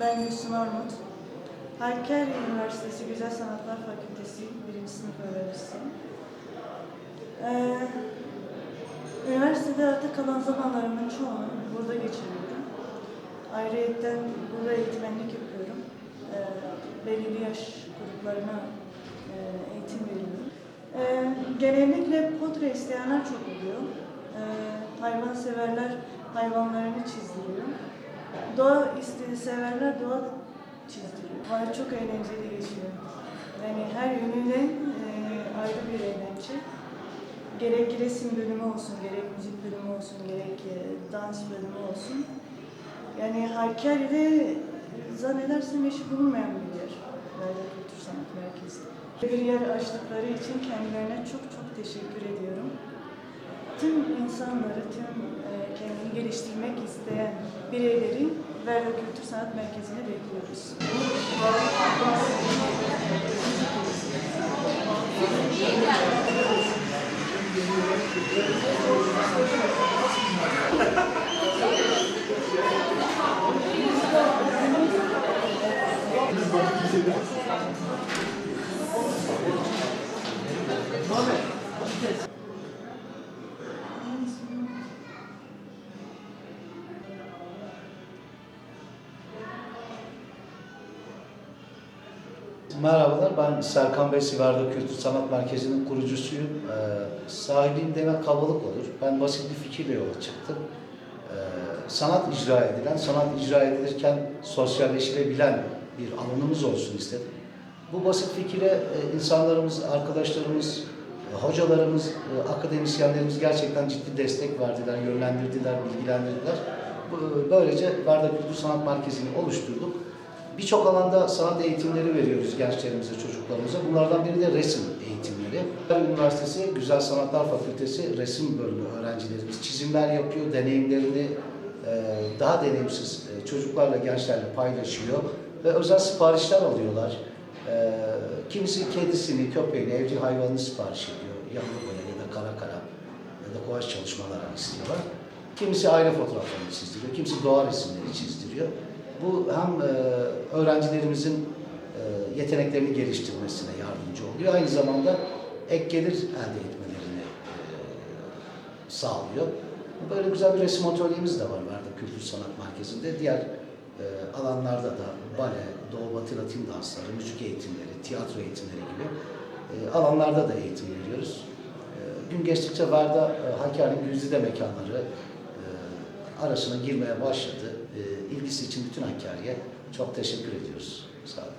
Ben Gülsüm Armut. Hakkari Üniversitesi Güzel Sanatlar Fakültesi birinci sınıf öğrencisiyim. Ee, üniversitede artık kalan zamanlarımın çoğunu burada geçiriyorum. Ayrıyeten burada eğitmenlik yapıyorum. Ee, belirli yaş gruplarına e, eğitim veriyorum. Ee, genellikle portre isteyenler çok oluyor. Ee, hayvanseverler hayvanlarını çizdiriyor. Doğa isteği severler doğa çizdiriyor. Bana çok eğlenceli geçiyor. Yani her yönüyle e, ayrı bir eğlence. Gerek resim bölümü olsun, gerek müzik bölümü olsun, gerek e, dans bölümü olsun. Yani Hakkari'de zannedersem eşi bulunmayan bir yer. Kültür Sanat Merkezi. Bir yer açtıkları için kendilerine çok çok teşekkür ediyorum. Tüm insanları, tüm e, kendini geliştirmek isteyen bireyleri Verdo Kültür Sanat Merkezi'ne bekliyoruz. Merhabalar, ben Serkan Bey Siverdo Kültür Sanat Merkezi'nin kurucusuyum. Ee, sahibiyim demek kabalık olur. Ben basit bir fikirle yola çıktım. Ee, sanat icra edilen, sanat icra edilirken sosyalleşilebilen bir alanımız olsun istedim. Bu basit fikire e, insanlarımız, arkadaşlarımız, e, hocalarımız, e, akademisyenlerimiz gerçekten ciddi destek verdiler, yönlendirdiler, bilgilendirdiler. Böylece Verda Kültür Sanat Merkezi'ni oluşturduk. Birçok alanda sanat eğitimleri veriyoruz gençlerimize, çocuklarımıza. Bunlardan biri de resim eğitimleri. Üniversitesi Güzel Sanatlar Fakültesi resim bölümü öğrencilerimiz çizimler yapıyor, deneyimlerini e, daha deneyimsiz e, çocuklarla, gençlerle paylaşıyor ve özel siparişler alıyorlar. E, Kimisi kedisini, köpeğini, evcil hayvanını sipariş ediyor. Yanlı böyle ya da kara kara ya da kumaş çalışmaları istiyorlar. Kimisi aile fotoğraflarını çizdiriyor, kimisi doğa resimleri çizdiriyor. Bu hem e, öğrencilerimizin e, yeteneklerini geliştirmesine yardımcı oluyor. Aynı zamanda ek gelir elde etmelerini e, sağlıyor. Böyle güzel bir resim atölyemiz de var Verda Kültür Sanat Merkezi'nde. Diğer alanlarda da bale, Doğu Batı Latin dansları, müzik eğitimleri, tiyatro eğitimleri gibi alanlarda da eğitim veriyoruz. Gün geçtikçe Verda e, Hakkari'nin güzide mekanları arasına girmeye başladı. E, ilgisi için bütün Hakkari'ye çok teşekkür ediyoruz. Sağ olun.